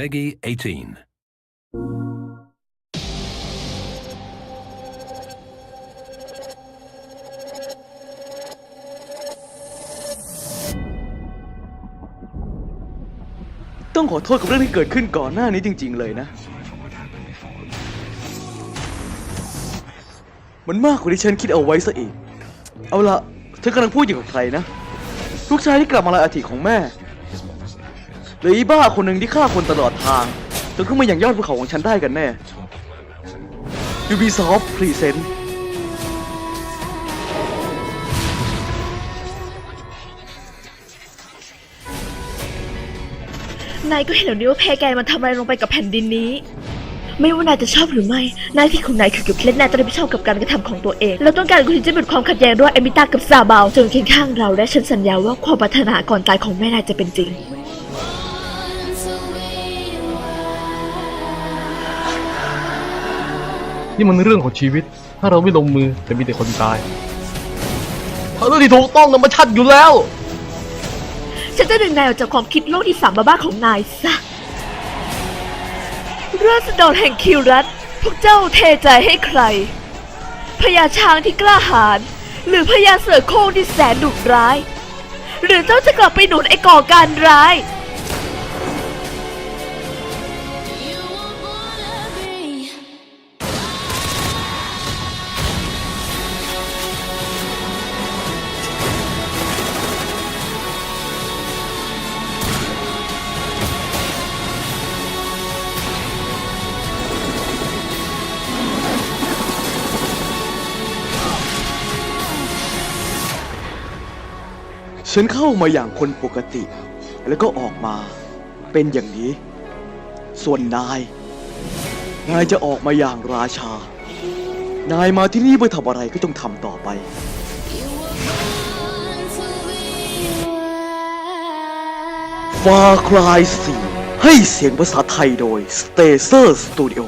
Peggy 18. ต้องขอโทษกับเรื่องที่เกิดขึ้นก่อนหน้านี้จริง ๆ เลยนะ มันมากกว่าที่ฉันคิดเอาไว้ซะอีก เอาละเธอกำลังพูดอยู่กับใครนะ ลูกชายที่กลับมาลายอาทิของแม่ หรืออีบ้าคนหนึ่งที่ฆ่าคนตลอดทางจนขึ้นมาอย่างยอดภูเขาของฉันได้กันแน่ Ubisoft Present นายก็เห็นแล้วนี่ว่าแพแกนมันทำอะไรลงไปกับแผ่นดินนี้ ไม่ว่านายจะชอบหรือไม่หน้าที่ของนายคือเก็บเล็ดนายต้องรับผิดชอบกับการกระทำของตัวเอง เราต้องการคุณที่จะเป็นความขัดแย้งระหว่างเอมิตากับซาบาวจนเคียงข้างเราและฉันสัญญาว่าความปรารถนาก่อนตายของแม่นายจะเป็นจริง นี่มันเรื่องของชีวิต ถ้าเราไม่ลงมือจะมีแต่คนตายเพราะเรื่องที่ถูกต้องนะมันชัดอยู่แล้ว ฉันจะดึงนายออกจากความคิดโลกที่สามบ้าๆของนายซะราษฎรแห่งคิวรัตพวกเจ้าเทใจให้ใคร พญาช้างที่กล้าหาญหรือพญาเสือโคร่งที่แสนดุร้าย หรือเจ้าจะกลับไปหนุนไอ้ก่อการร้าย ฉันเข้ามาอย่างคนปกติ แล้วก็ออกมาเป็นอย่างนี้ ส่วนนาย นายจะออกมาอย่างราชา นายมาที่นี่เพื่อทำอะไรก็จงทำต่อไป Far Cry 4ให้เสียงภาษาไทยโดย Stacer Studio